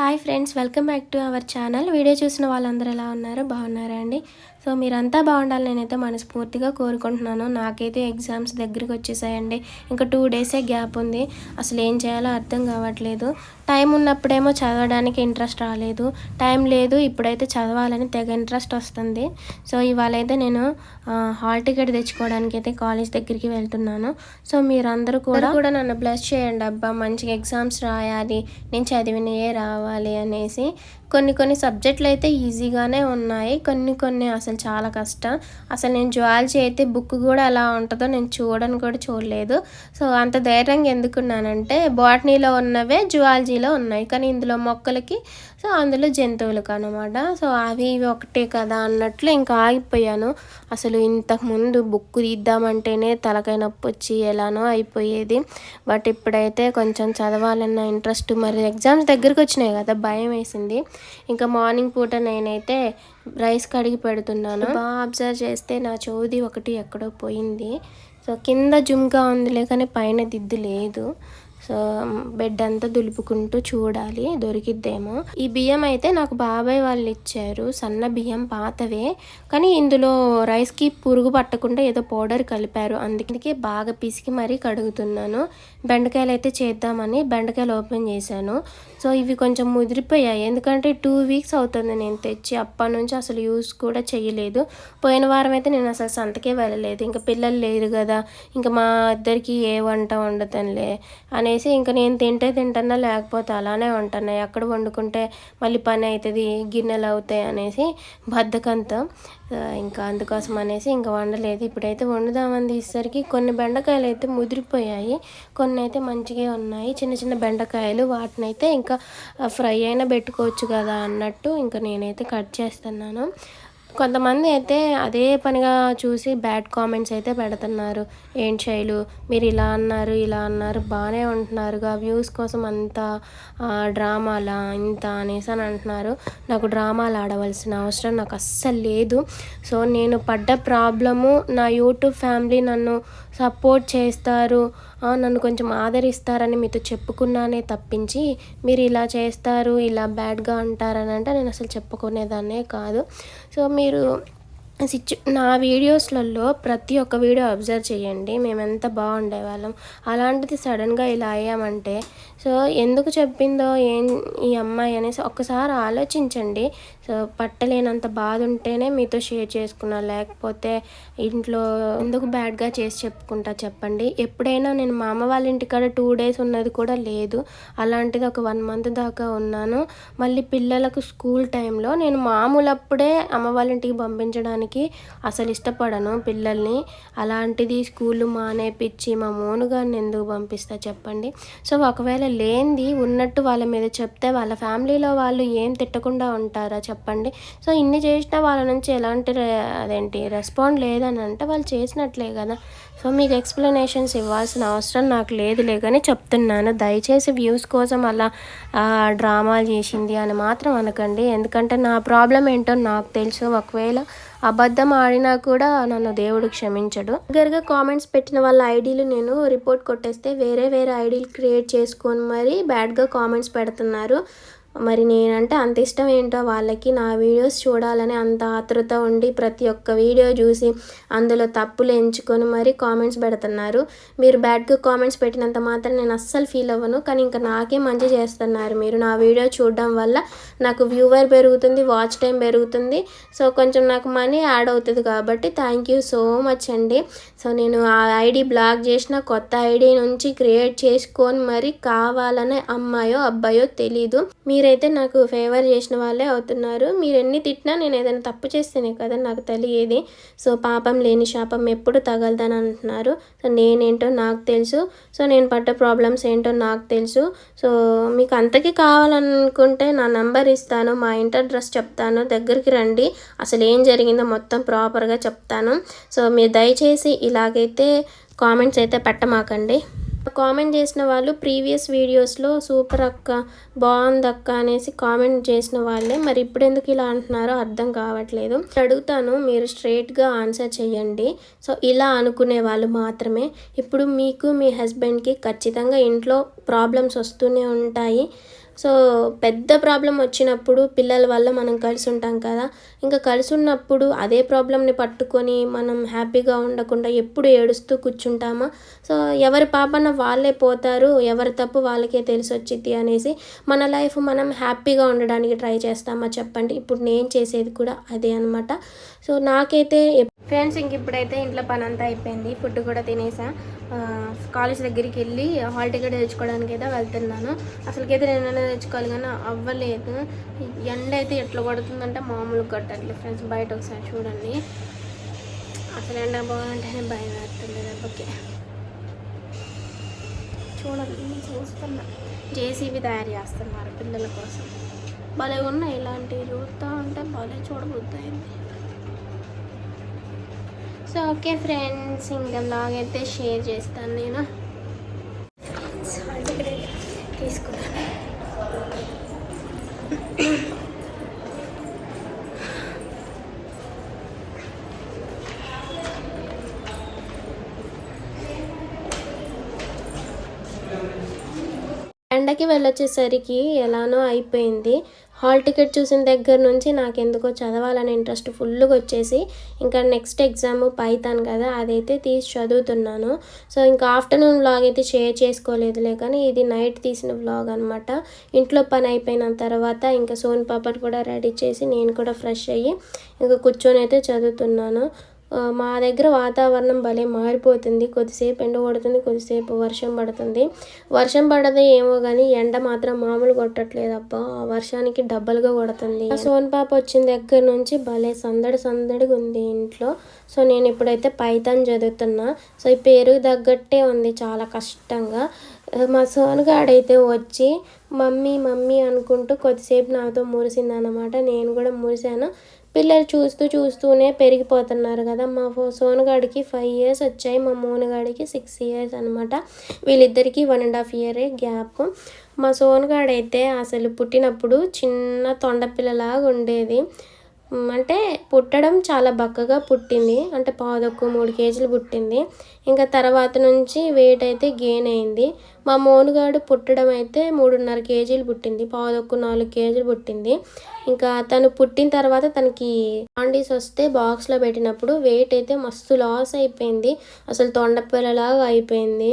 Hi friends welcome back to our channel video చూసిన వాళ్ళందరూ ఎలా ఉన్నారు? బాగున్నారా అండి? సో మీరంతా బాగుండాలి నేనైతే మనస్ఫూర్తిగా కోరుకుంటున్నాను. నాకైతే ఎగ్జామ్స్ దగ్గరికి వచ్చేసాయండి. ఇంకా టూ డేసే గ్యాప్ ఉంది. అసలు ఏం చేయాలో అర్థం కావట్లేదు. టైం ఉన్నప్పుడేమో చదవడానికి ఇంట్రెస్ట్ రాలేదు. టైం లేదు ఇప్పుడైతే చదవాలని తెగ ఇంట్రెస్ట్ వస్తుంది. సో ఇవాళ అయితే నేను హాల్ టికెట్ తెచ్చుకోవడానికి అయితే కాలేజ్ దగ్గరికి వెళ్తున్నాను. సో మీరందరూ కూడా కూడా నన్ను బ్లెస్ చేయండి అబ్బా. మంచిగా ఎగ్జామ్స్ రాయాలి. నేను చదివినయే రావాలి అనేసి. కొన్ని కొన్ని సబ్జెక్టులు అయితే ఈజీగానే ఉన్నాయి. కొన్ని కొన్ని అసలు చాలా కష్టం. అసలు నేను జువాలజీ అయితే బుక్ కూడా ఎలా ఉంటుందో నేను చూడని కూడా చూడలేదు. సో అంత ధైర్యంగా ఎందుకున్నానంటే బాటనీలో ఉన్నవే జువాలజీలో ఉన్నాయి. కానీ ఇందులో మొక్కలకి సో అందులో జంతువులకు అనమాట సో అవి ఇవి ఒకటే కదా అన్నట్లు ఇంకా ఆగిపోయాను. అసలు ఇంతకుముందు బుక్ తీద్దామంటేనే తలకాయ నొప్పి వచ్చి ఎలానో అయిపోయేది. బట్ ఇప్పుడైతే కొంచెం చదవాలన్న ఇంట్రెస్ట్ మరి ఎగ్జామ్స్ దగ్గరికి వచ్చినాయి కదా భయం వేసింది. ఇంకా మార్నింగ్ పూట నేనైతే రైస్ కడిగి పెడుతున్నాను. బాగా అబ్జర్వ్ చేస్తే నా చౌది ఒకటి ఎక్కడో పోయింది. సో కింద జుమ్గా ఉందిలే కానీ పైన దిద్దు లేదు. సో బెడ్ అంతా దులుపుకుంటూ చూడాలి దొరికిద్దేమో. ఈ బియ్యం అయితే నాకు బాబాయ్ వాళ్ళు ఇచ్చారు సన్న బియ్యం పాతవే. కానీ ఇందులో రైస్కి పురుగు పట్టకుండా ఏదో పౌడర్ కలిపారు. అందుకే బాగా పిసికి మరీ కడుగుతున్నాను. బెండకాయలు అయితే చేద్దామని బెండకాయలు ఓపెన్ చేశాను. సో ఇవి కొంచెం ముదిరిపోయాయి. ఎందుకంటే టూ వీక్స్ అవుతుంది నేను తెచ్చి అప్పటి నుంచి అసలు యూస్ కూడా చేయలేదు పోయిన వారం అయితే నేను అసలు సంతకే వెళ్ళలేదు. ఇంకా పిల్లలు లేరు కదా ఇంకా మా ఇద్దరికి ఏ వంట వండుతానులే అనేసి ఇంకా నేను తింటే తింటున్నా లేకపోతే అలానే ఉంటాను ఎక్కడ వండుకుంటే మళ్ళీ పని అవుతుంది గిన్నెలు అవుతాయి అనేసి బద్ధకంతో ఇంకా అందుకోసం అనేసి ఇంకా వండలేదు. ఇప్పుడైతే వండుదామని తీసేసరికి కొన్ని బెండకాయలు అయితే ముదిరిపోయాయి. కొన్ని అయితే మంచిగా ఉన్నాయి. చిన్న చిన్న బెండకాయలు వాటిని అయితే ఇంకా ఫ్రై అయినా పెట్టుకోవచ్చు కదా అన్నట్టు ఇంకా నేనైతే కట్ చేస్తున్నాను. కొంతమంది అయితే అదే పనిగా చూసి బ్యాడ్ కామెంట్స్ అయితే పెడుతున్నారు. ఏం శైలు మీరు ఇలా అన్నారు ఇలా అన్నారు బాగానే ఉంటున్నారుగా వ్యూస్ కోసం అంత డ్రామాలా ఇంత అనేసి అని అంటున్నారు. నాకు డ్రామాలు ఆడవలసిన అవసరం నాకు అస్సలు లేదు. సో నేను పడ్డ ప్రాబ్లము నా యూట్యూబ్ ఫ్యామిలీ నన్ను సపోర్ట్ చేస్తారు. నన్ను కొంచెం ఆదరిస్తారని మీతో చెప్పుకున్నానే తప్పించి మీరు ఇలా చేస్తారు ఇలా బ్యాడ్గా అంటారని అంటే నేను అసలు చెప్పుకునేదాన్నే కాదు. సో మీరు సిచ్యు నా వీడియోస్లలో ప్రతి ఒక్క వీడియో అబ్జర్వ్ చేయండి. మేము ఎంత బాగుండేవాళ్ళం. అలాంటిది సడన్గా ఇలా అయ్యామంటే సో ఎందుకు చెప్పిందో ఏం ఈ అమ్మాయి అనేసి ఒక్కసారి ఆలోచించండి. సో పట్టలేనంత బాధ ఉంటేనే మీతో షేర్ చేసుకున్నా. లేకపోతే ఇంట్లో ఎందుకు బ్యాడ్గా చేసి చెప్పుకుంటా చెప్పండి. ఎప్పుడైనా నేను మా అమ్మ వాళ్ళ ఇంటికాడ టూ డేస్ ఉన్నది కూడా లేదు. అలాంటిది ఒక వన్ మంత్ దాకా ఉన్నాను. మళ్ళీ పిల్లలకు స్కూల్ టైంలో నేను మామూలు అప్పుడే అమ్మ వాళ్ళ ఇంటికి పంపించడానికి అసలు ఇష్టపడను పిల్లల్ని. అలాంటిది స్కూల్ మానేపిచ్చి మా మోనుగారిని ఎందుకు పంపిస్తా చెప్పండి. సో ఒకవేళ లేనిది ఉన్నట్టు వాళ్ళ మీద చెప్తే వాళ్ళ ఫ్యామిలీలో వాళ్ళు ఏం తిట్టకుండా ఉంటారా చెప్పండి. చెప్పండి. సో ఇన్ని చేసినా వాళ్ళ నుంచి ఎలాంటి అదేంటి రెస్పాండ్ లేదని అంటే వాళ్ళు చేసినట్లే కదా. సో మీకు ఎక్స్ప్లెనేషన్స్ ఇవ్వాల్సిన అవసరం నాకు లేదులే కానీ చెప్తున్నాను. దయచేసి వ్యూస్ కోసం అలా డ్రామాలు చేసింది అని మాత్రం అనకండి. ఎందుకంటే నా ప్రాబ్లం ఏంటో నాకు తెలుసు. ఒకవేళ అబద్ధం ఆడినా కూడా నన్ను దేవుడు క్షమించడు. దగ్గరగా కామెంట్స్ పెట్టిన వాళ్ళ ఐడీలు నేను రిపోర్ట్ కొట్టేస్తే వేరే వేరే ఐడీలు క్రియేట్ చేసుకొని మరి బ్యాడ్గా కామెంట్స్ పెడుతున్నారు. మరి నేనంటే అంత ఇష్టం ఏంటో వాళ్ళకి నా వీడియోస్ చూడాలని అంత ఆతృత ఉండి ప్రతి ఒక్క వీడియో చూసి అందులో తప్పులు ఎంచుకొని మరీ కామెంట్స్ పెడుతున్నారు. మీరు బ్యాడ్గా కామెంట్స్ పెట్టినంత మాత్రం నేను అస్సలు ఫీల్ అవ్వను. కానీ ఇంకా నాకే మంచి చేస్తున్నారు. మీరు నా వీడియో చూడడం వల్ల నాకు వ్యూవర్ పెరుగుతుంది వాచ్ టైం పెరుగుతుంది. సో కొంచెం నాకు మనీ యాడ్ అవుతుంది కాబట్టి థ్యాంక్ యూ సో మచ్ అండి. సో నేను ఆ ఐడి బ్లాక్ చేసిన కొత్త ఐడి నుంచి క్రియేట్ చేసుకొని మరి కావాలనే అమ్మాయో అబ్బాయో తెలీదు. మీ మీరైతే నాకు ఫేవర్ చేసిన వాళ్ళే అవుతున్నారు. మీరు ఎన్ని తిట్టినా నేను ఏదైనా తప్పు చేస్తేనే కదా నాకు తెలియేది. సో పాపం లేని శాపం ఎప్పుడు తగలదని అంటున్నారు. సో నేనేంటో నాకు తెలుసు. సో నేను పడ్డ ప్రాబ్లమ్స్ ఏంటో నాకు తెలుసు. సో మీకు అంతకి కావాలనుకుంటే నా నంబర్ ఇస్తాను మా ఇంటర్ అడ్రస్ చెప్తాను దగ్గరికి రండి. అసలు ఏం జరిగిందో మొత్తం ప్రాపర్గా చెప్తాను. సో మీరు దయచేసి ఇలాగైతే కామెంట్స్ అయితే పెట్టమాకండి. కామెంట్ చేసిన వాళ్ళు ప్రీవియస్ వీడియోస్లో సూపర్ అక్క బాగుంది అక్క అనేసి కామెంట్ చేసిన వాళ్ళే. మరి ఇప్పుడు ఎందుకు ఇలా అంటున్నారో అర్థం కావట్లేదు. అడుగుతాను మీరు స్ట్రైట్గా ఆన్సర్ చేయండి సో ఇలా అనుకునే వాళ్ళు మాత్రమే. ఇప్పుడు మీకు మీ హస్బెండ్కి ఖచ్చితంగా ఇంట్లో ప్రాబ్లమ్స్ వస్తూనే ఉంటాయి. సో పెద్ద ప్రాబ్లం వచ్చినప్పుడు పిల్లల వల్ల మనం కలిసి ఉంటాం కదా. ఇంకా కలిసి ఉన్నప్పుడు అదే ప్రాబ్లమ్ని పట్టుకొని మనం హ్యాపీగా ఉండకుండా ఎప్పుడు ఏడుస్తూ కూర్చుంటామా? సో ఎవరి పాపన వాళ్ళే పోతారు ఎవరి తప్పు వాళ్ళకే తెలిసి వచ్చింది అనేసి మన లైఫ్ మనం హ్యాపీగా ఉండడానికి ట్రై చేస్తామా చెప్పండి. ఇప్పుడు నేను చేసేది కూడా అదే అనమాట సో నాకైతే ఫ్రెండ్స్ ఇంక ఇప్పుడైతే ఇంట్లో పని అంతా అయిపోయింది. ఫుడ్ కూడా తినేసా. కాలేజ్ దగ్గరికి వెళ్ళి హాల్ టికెట్ తెచ్చుకోవడానికి అయితే వెళ్తున్నాను. అసలుకైతే నేను తెచ్చుకోవాలి కానీ అవ్వలేదు. ఎండ అయితే ఎట్లా పడుతుందంటే మామూలు కొట్టట్లేదు ఫ్రెండ్స్ బయట ఒకసారి చూడండి. అసలు ఎండ బాగుంటేనే భయం వేస్తుంది. దెబ్బకి చూడండి చూస్తున్నా. జేసీబీ తయారు చేస్తున్నారు పిల్లల కోసం. భలే ఉన్నాయి ఇలాంటివి. చూస్తూ ఉంటే భలే చూడబుద్దాయింది సో ఓకే ఫ్రెండ్స్ ఇంకా బ్లాగ్ అయితే షేర్ చేస్తాను నేను. తీసుకున్నాను. ఎండకి వెళ్ళొచ్చేసరికి ఎలానో అయిపోయింది. హాల్ టికెట్ చూసిన దగ్గర నుంచి నాకు ఎందుకో చదవాలని ఇంట్రెస్ట్ ఫుల్గా వచ్చేసి ఇంకా నెక్స్ట్ ఎగ్జామ్ పైతాను కదా అదైతే తీసి చదువుతున్నాను. సో ఇంకా ఆఫ్టర్నూన్ వ్లాగ్ అయితే షేర్ చేసుకోలేదులే కానీ ఇది నైట్ తీసిన వ్లాగ్ అనమాట ఇంట్లో పని అయిపోయిన తర్వాత ఇంకా సోన్ పాపడ్ కూడా రెడీ చేసి నేను కూడా ఫ్రెష్ అయ్యి ఇంకా కూర్చొని అయితే చదువుతున్నాను. మా దగ్గర వాతావరణం భలే మారిపోతుంది. కొద్దిసేపు ఎండ కొడుతుంది కొద్దిసేపు వర్షం పడుతుంది. వర్షం పడదే ఏమో కానీ ఎండ మాత్రం మామూలు కొట్టట్లేదు అబ్బా ఆ వర్షానికి డబ్బలుగా కొడుతుంది. సోన్ పాప వచ్చిన దగ్గర నుంచి భలే సందడి సందడిగా ఉంది ఇంట్లో. సో నేను ఇప్పుడైతే పైతాన్ చదువుతున్నా. సో ఈ పేరు తగ్గట్టే ఉంది చాలా కష్టంగా. మా మా సోనగాడైతే వచ్చి మమ్మీ మమ్మీ అనుకుంటూ కొద్దిసేపు నాతో మురిసింది అనమాట నేను కూడా మురిశాను. పిల్లలు చూస్తూ చూస్తూనే పెరిగిపోతున్నారు కదా. మా ఫో- ఫైవ్ ఇయర్స్ వచ్చాయి. మా మోనుగాడికి సిక్స్ ఇయర్స్ అనమాట వీళ్ళిద్దరికీ వన్ అండ్ హాఫ్ ఇయరే గ్యాప్ మా సోనుగాడైతే అసలు పుట్టినప్పుడు చిన్న తొండపిల్లలాగా ఉండేది. అంటే పుట్టడం చాలా బక్కగా పుట్టింది. అంటే పాదొక్కు మూడు కేజీలు పుట్టింది. ఇంకా తర్వాత నుంచి వెయిట్ అయితే గెయిన్ అయింది. మా మోనుగాడు పుట్టడం అయితే మూడున్నర కేజీలు పుట్టింది. పాదొక్కు నాలుగు కేజీలు పుట్టింది. ఇంకా తను పుట్టిన తర్వాత తనకి ఆండీస్ వస్తే బాక్స్లో పెట్టినప్పుడు వెయిట్ అయితే మస్తు లాస్ అయిపోయింది. అసలు తొండపిల్లలాగా అయిపోయింది.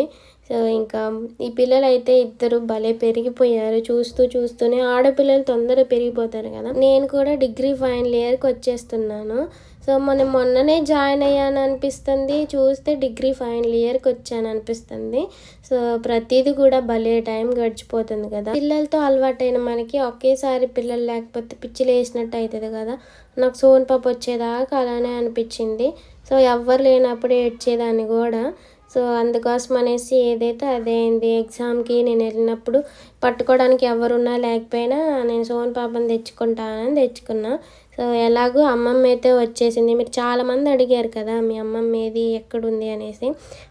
సో ఇంకా ఈ పిల్లలు అయితే ఇద్దరు భలే పెరిగిపోయారు. చూస్తూ చూస్తూనే ఆడపిల్లలు తొందరగా పెరిగిపోతారు కదా. నేను కూడా డిగ్రీ ఫైనల్ ఇయర్కి వచ్చేస్తున్నాను. సో మొన్న మొన్ననే జాయిన్ అయ్యాను అనిపిస్తుంది. చూస్తే డిగ్రీ ఫైనల్ ఇయర్కి వచ్చాను అనిపిస్తుంది. సో ప్రతిదీ కూడా భలే టైం గడిచిపోతుంది కదా. పిల్లలతో అలవాటైన మనకి ఒకేసారి పిల్లలు లేకపోతే పిచ్చిలు వేసినట్టు అవుతుంది కదా. నాకు సోన్ పాప వచ్చేదాకా అలానే అనిపించింది. సో ఎవ్వరు లేనప్పుడు ఏడ్చేదాన్ని కూడా. సో అందుకోసం అనేసి ఏదైతే అదే అయింది ఎగ్జామ్కి నేను వెళ్ళినప్పుడు పట్టుకోవడానికి ఎవరున్నా లేకపోయినా నేను సోన్ పాపని తెచ్చుకుంటానని తెచ్చుకున్నా. సో ఎలాగో అమ్మమ్మ అయితే వచ్చేసింది. మీరు చాలామంది అడిగారు కదా మీ అమ్మమ్మ ఏది ఎక్కడుంది అనేసి.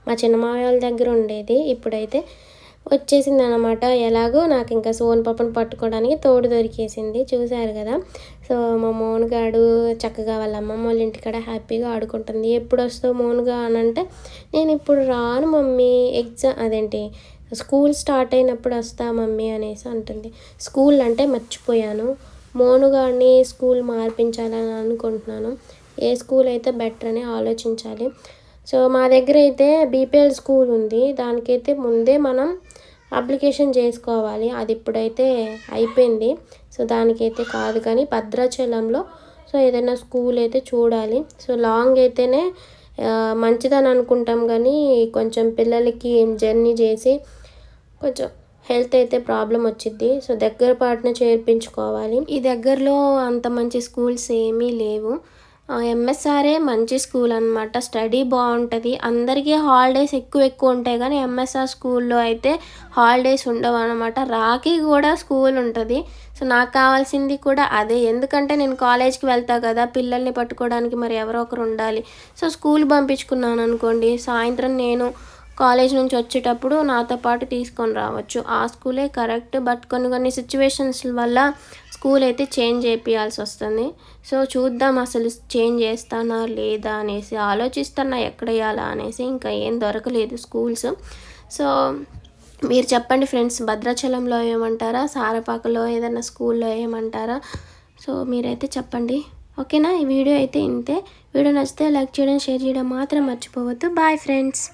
మా చిన్నమావయ్య వాళ్ళ దగ్గర ఉండేది. ఇప్పుడైతే వచ్చేసింది అనమాట ఎలాగో నాకు ఇంకా సోన్ పాపను పట్టుకోవడానికి తోడు దొరికేసింది. చూశారు కదా. సో మా మోనుగాడు చక్కగా వాళ్ళ అమ్మమ్మ వాళ్ళ ఇంటికాడ హ్యాపీగా ఆడుకుంటుంది. ఎప్పుడు వస్తావు మోనుగా అని అంటే నేను ఇప్పుడు రాను మమ్మీ ఎగ్జామ్ అదేంటి స్కూల్ స్టార్ట్ అయినప్పుడు వస్తా మమ్మీ అనేసి అంటుంది. స్కూల్ అంటే మర్చిపోయాను. మోనుగాడిని స్కూల్ మార్పించాలని అనుకుంటున్నాను. ఏ స్కూల్ అయితే బెటర్ అని ఆలోచించాలి. సో మా దగ్గర అయితే బీపీఎల్ స్కూల్ ఉంది. దానికైతే ముందే మనం అప్లికేషన్ చేసుకోవాలి. అది ఇప్పుడైతే అయిపోయింది. సో దానికైతే కాదు కానీ భద్రాచలంలో సో ఏదైనా స్కూల్ అయితే చూడాలి. సో లాంగ్ అయితేనే మంచిదని అనుకుంటాం కానీ కొంచెం పిల్లలకి జర్నీ చేసి కొంచెం హెల్త్ అయితే ప్రాబ్లం వచ్చింది సో దగ్గర పాటున చేర్పించుకోవాలి. ఈ దగ్గరలో అంత మంచి స్కూల్స్ ఏమీ లేవు. ఎంఎస్ఆర్ఏ మంచి స్కూల్ అనమాట స్టడీ బాగుంటుంది. అందరికీ హాలిడేస్ ఎక్కువ ఎక్కువ ఉంటాయి కానీ ఎంఎస్ఆర్ స్కూల్లో అయితే హాలిడేస్ ఉండవు అనమాట రాకి కూడా స్కూల్ ఉంటుంది. సో నాకు కావాల్సింది కూడా అదే. ఎందుకంటే నేను కాలేజ్కి వెళ్తా కదా పిల్లల్ని పట్టుకోవడానికి మరి ఎవరో ఒకరు ఉండాలి. సో స్కూల్ పంపించుకున్నాను అనుకోండి సాయంత్రం నేను కాలేజ్ నుంచి వచ్చేటప్పుడు నాతో పాటు తీసుకొని రావచ్చు. ఆ స్కూలే కరెక్ట్ బట్ కొన్ని కొన్ని సిచ్యువేషన్స్ వల్ల స్కూల్ అయితే చేంజ్ చేపియాల్సి వస్తుంది. సో చూద్దాం అసలు చేంజ్ చేస్తానా లేదా అనేసి ఆలోచిస్తానా ఎక్కడ వేయాలా అనేసి ఇంకా ఏం దొరకలేదు స్కూల్స్. సో మీరు చెప్పండి ఫ్రెండ్స్ భద్రాచలంలో ఏమంటారా సారపాకలో ఏదైనా స్కూల్లో ఏమంటారా? సో మీరైతే చెప్పండి. ఓకేనా? ఈ వీడియో అయితే ఇంతే. వీడియో నచ్చితే లైక్ చేయడం షేర్ చేయడం మాత్రం మర్చిపోవద్దు. Bye friends.